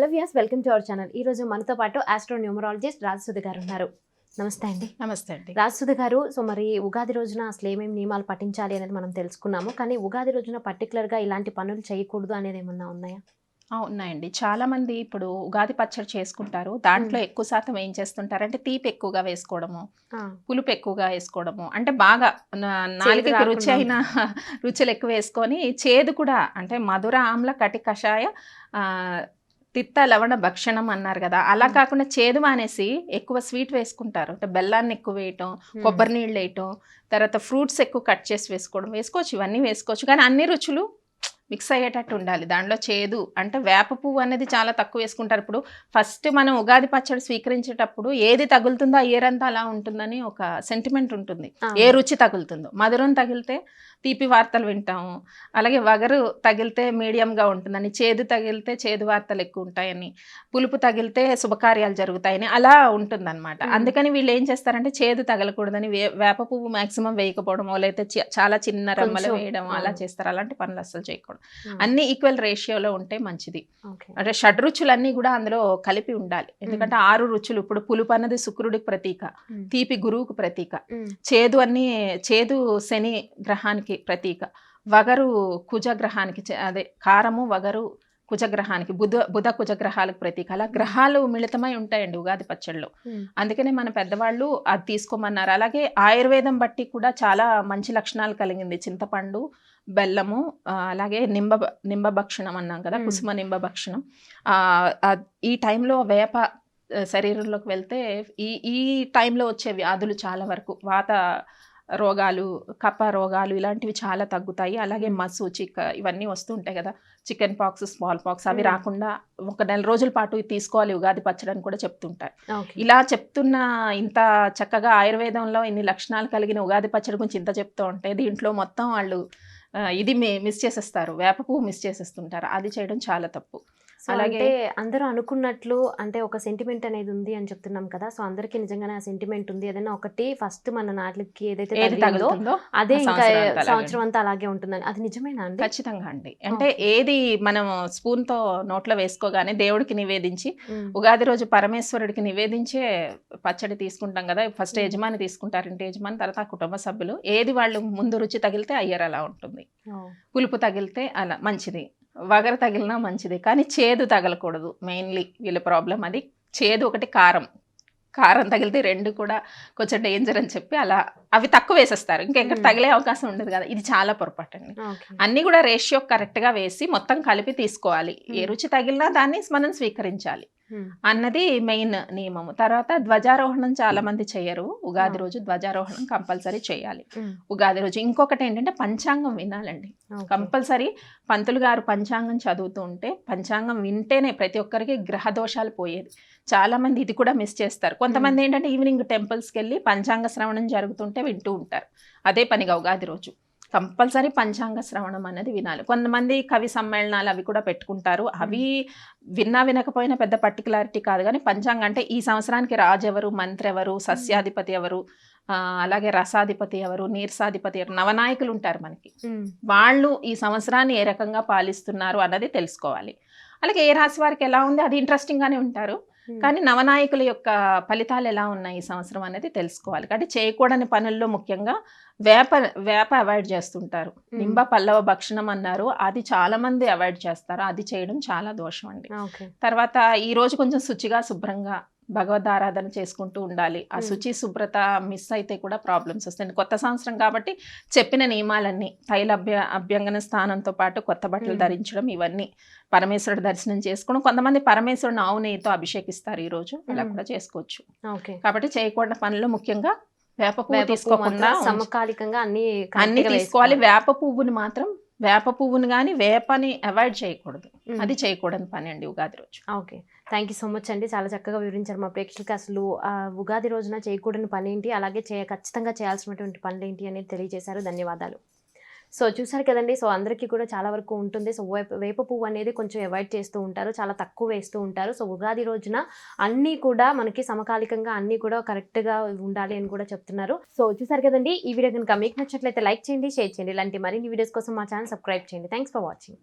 Viewers welcome to our channel. ఈ రోజు మనతో పాటు ఆస్ట్రో న్యూమరాలజిస్ట్ రాజసుధ గారు ఉన్నారు. నమస్తే అండి. నమస్తే అండి. రాజసుధ గారు సో మరి ఉగాది రోజున అసలు ఏమేమి నియమాలు పాటించాలి అనేది మనం తెలుసుకున్నాము. కానీ ఉగాది రోజున particular గా ఇలాంటి పనులు చేయకూడదు అనేది ఏమన్నా ఉన్నాయా? ఆ, ఉన్నాయండి. చాలా మంది ఇప్పుడు ఉగాది పచ్చడి చేసుకుంటారు. దాంట్లో. ఎక్కువ శాతం ఏం చేస్తుంటారంటే తీపి ఎక్కువగా వేసుకోవడము పులుపు ఎక్కువగా వేసుకోవడము. అంటే బాగా నా- నాలుకకి రాకుండా రుచి అయిన రుచులు ఎక్కువ వేసుకొని చేదు కూడా అంటే మధుర ఆమ్ల కటి కషాయ తిత్త లవణ భక్షణం అన్నారు కదా. అలా. కాకుండా చేదు మానేసి ఎక్కువ స్వీట్ వేసుకుంటారు. అంటే బెల్లాన్ని ఎక్కువ వేయటం కొబ్బరి నీళ్ళు వేయటం తర్వాత ఫ్రూట్స్ ఎక్కువ కట్ చేసి వేసుకోవడం వేసుకోవచ్చు ఇవన్నీ వేసుకోవచ్చు. కానీ అన్ని రుచులు మిక్స్ అయ్యేటట్టు ఉండాలి. దాంట్లో చేదు అంటే వేప పువ్వు అనేది చాలా తక్కువ వేసుకుంటారు. ఇప్పుడు ఫస్ట్ మనం ఉగాది పచ్చడి స్వీకరించేటప్పుడు ఏది తగులుతుందో ఆ ఏరంతా అలా ఉంటుందని ఒక సెంటిమెంట్ ఉంటుంది. ఏ రుచి తగులుతుందో. మధురం తగిలితే తీపి వార్తలు వింటాము. అలాగే వగరు తగిలితే మీడియంగా ఉంటుందని చేదు తగిలితే చేదు వార్తలు ఎక్కువ ఉంటాయని పులుపు తగిలితే శుభకార్యాలు జరుగుతాయని అలా ఉంటుందన్నమాట. అందుకని వీళ్ళు ఏం చేస్తారంటే చేదు తగలకూడదని వే వేప పువ్వు మాక్సిమం వేయకపోవడమో లేకపోతే చాలా చిన్న రెమ్మలు వేయడం. అలా చేస్తారు. అలాంటి పనులు అస్సలు చేయకూడదు. అన్ని ఈక్వల్ రేషియోలో ఉంటే మంచిది. అంటే షడ్రుచులన్నీ కూడా అందులో కలిపి ఉండాలి. ఎందుకంటే ఆరు రుచులు ఇప్పుడు పులుపు అన్నది శుక్రుడికి ప్రతీక తీపి గురువుకు ప్రతీక చేదు అన్ని చేదు శని గ్రహానికి ప్రతీక వగరు కుజగ్రహానికి చే- అదే కారము వగరు కుజగ్రహానికి బుధ బుధ కుజగ్రహాలకు ప్రతీక. అలా గ్రహాలు మిళితమై ఉంటాయండి ఉగాది పచ్చళ్ళు. అందుకనే మన పెద్దవాళ్ళు అది తీసుకోమన్నారు. అలాగే ఆయుర్వేదం బట్టి కూడా చాలా మంచి లక్షణాలు కలిగింది. చింతపండు బెల్లము అలాగే నింబ నింబ భక్షణం అన్నాం కదా. కుసుమ నింబ భక్షణం ఈ టైంలో వేప శరీరంలోకి వెళ్తే ఈ ఈ టైంలో వచ్చే వ్యాధులు చాలా వరకు వాత రోగాలు కప్ప రోగాలు ఇలాంటివి చాలా తగ్గుతాయి అలాగే. మసు చిక్క ఇవన్నీ వస్తూ ఉంటాయి కదా చికెన్ పాక్స్ స్మాల్ పాక్స్ అవి. రాకుండా ఒక నెల రోజుల పాటు తీసుకోవాలి ఉగాది పచ్చడి అని కూడా చెప్తుంటారు. ఇలా చెప్తున్న ఇంత చక్కగా ఆయుర్వేదంలో ఇన్ని లక్షణాలు కలిగిన ఉగాది పచ్చడి గురించి ఇంత చెప్తూ ఉంటే దీంట్లో మొత్తం వాళ్ళు ఇది మిస్ చేసేస్తారు. వేప పువ్వు మిస్ చేసేస్తుంటారు. అది చేయడం చాలా తప్పు. అలాగే- అందరూ అనుకున్నట్లు అంటే ఒక సెంటిమెంట్ అనేది ఉంది అని చెప్తున్నాం కదా. సో అందరికి నిజంగానే ఆ సెంటిమెంట్ ఉంది. ఏదైనా ఒకటి ఫస్ట్ మన నాట్లకి ఏదైతే తగిలిందో అదే ఇంకా సంవత్సరం అంతా అలాగే ఉంటుందని అది నిజమేనా అండి? ఖచ్చితంగా అండి. అంటే ఏది మనం స్పూన్తో నోట్లో వేసుకోగానే దేవుడికి నివేదించి ఉగాది రోజు పరమేశ్వరుడికి నివేదించే పచ్చడి తీసుకుంటాం కదా. ఫస్ట్. యజమాని తీసుకుంటారు ఇంటి యజమాని తర్వాత ఆ కుటుంబ సభ్యులు. ఏది వాళ్ళు ముందు రుచి తగిలితే అయ్యారు అలా ఉంటుంది. పులుపు తగిలితే అలా మంచిది. వగర తగిలినా మంచిది కానీ చేదు తగలకూడదు మెయిన్లీ వీళ్ళ ప్రాబ్లం అది చేదు ఒకటి కారం కారం తగిలితే రెండు కూడా కొంచెం డేంజర్ అని చెప్పి అలా అవి తక్కువ వేసేస్తారు ఇంకెక్కడ. తగిలే అవకాశం ఉండదు కదా ఇది చాలా పొరపాటు అండి. అన్ని కూడా రేషియో కరెక్ట్గా వేసి మొత్తం కలిపి తీసుకోవాలి ఏ. రుచి తగిలినా దాన్ని మనం స్వీకరించాలి అన్నది మెయిన్ నియమము. తర్వాత ధ్వజారోహణం చాలా మంది చేయరు ఉగాది. రోజు ధ్వజారోహణం కంపల్సరీ చేయాలి ఉగాది రోజు ఇంకొకటి ఏంటంటే పంచాంగం వినాలండి. కంపల్సరీ పంతులు గారు పంచాంగం చదువుతూ ఉంటే పంచాంగం వింటేనే ప్రతి ఒక్కరికి గ్రహ దోషాలు పోయేది. చాలా మంది ఇది కూడా మిస్ చేస్తారు. కొంతమంది ఏంటంటే ఈవినింగ్ టెంపుల్స్కి వెళ్ళి పంచాంగ శ్రవణం జరుగుతుంటే వింటూ ఉంటారు. అదే పనిగా ఉగాది రోజు. కంపల్సరీ పంచాంగ శ్రవణం అనేది వినాలి. కొంతమంది కవి సమ్మేళనాలు అవి కూడా పెట్టుకుంటారు. అవి విన్నా వినకపోయినా పెద్ద పర్టికులారిటీ కాదు కానీ పంచాంగం అంటే ఈ సంవత్సరానికి రాజు ఎవరు మంత్రి ఎవరు సస్యాధిపతి ఎవరు అలాగే రసాధిపతి ఎవరు నీర్సాధిపతి ఎవరు నవనాయకులు ఉంటారు మనకి. వాళ్ళు ఈ సంవత్సరాన్ని ఏ రకంగా పాలిస్తున్నారు అన్నది తెలుసుకోవాలి. అలాగే ఏ రాశి వారికి ఎలా ఉంది? అది ఇంట్రెస్టింగ్గానే ఉంటారు. కానీ నవనాయకుల యొక్క ఫలితాలు ఎలా ఉన్నాయి ఈ సంవత్సరం అనేది తెలుసుకోవాలి. కాబట్టి చేయకూడని పనుల్లో ముఖ్యంగా వేప వేప అవాయిడ్ చేస్తుంటారు. నింబ పల్లవ భక్షణం అన్నారు. అది చాలా మంది అవాయిడ్ చేస్తారు. అది చేయడం చాలా దోషం అండి. తర్వాత ఈ రోజు కొంచెం శుచిగా శుభ్రంగా భగవద్ ఆరాధన చేసుకుంటూ ఉండాలి ఆ. శుచి శుభ్రత మిస్ అయితే కూడా ప్రాబ్లమ్స్ వస్తాయి కొత్త సంవత్సరం కాబట్టి చెప్పిన నియమాలన్నీ తైల అభ్య అభ్యంగన స్థానంతో పాటు కొత్త బట్టలు. ధరించడం ఇవన్నీ పరమేశ్వరుడు దర్శనం చేసుకోవడం కొంతమంది పరమేశ్వరుని ఆవు నెయ్యితో అభిషేకిస్తారు ఈ రోజు అలా. కూడా చేసుకోవచ్చు ఓకే. కాబట్టి చేయకూడని పనులు ముఖ్యంగా వేప పువ్వు తీసుకోకుండా సమకాలికంగా అన్ని అన్ని తీసుకోవాలి. వేప పువ్వుని మాత్రం వేప పువ్వుని కానీ వేపని అవాయిడ్ చేయకూడదు. అది చేయకూడని పని అండి ఉగాది రోజు. Okay. Thank you so much అండి. చాలా చక్కగా వివరించారు మా ప్రేక్షకులకి. అసలు ఉగాది రోజున చేయకూడని పని ఏంటి? అలాగే చేయ ఖచ్చితంగా చేయాల్సినటువంటి పనులు ఏంటి అనేది తెలియజేశారు. ధన్యవాదాలు. సో చూసారు కదండి. సో అందరికీ కూడా చాలా వరకు ఉంటుంది. సో వేప వేప పువ్వు అనేది కొంచెం అవాయిడ్ చేస్తూ ఉంటారు. చాలా తక్కువ వేస్తూ ఉంటారు. సో ఉగాది రోజున అన్నీ కూడా మనకి సమకాలికంగా అన్నీ కూడా కరెక్ట్గా ఉండాలి అని కూడా చెప్తున్నారు. సో చూసారు కదండి. ఈ వీడియో కనుక మీకు నచ్చినట్లయితే లైక్ చేయండి షేర్ చేయండి. ఇలాంటి మరిన్ని వీడియోస్ కోసం మా ఛానల్ సబ్స్క్రైబ్ చేయండి. Thanks for watching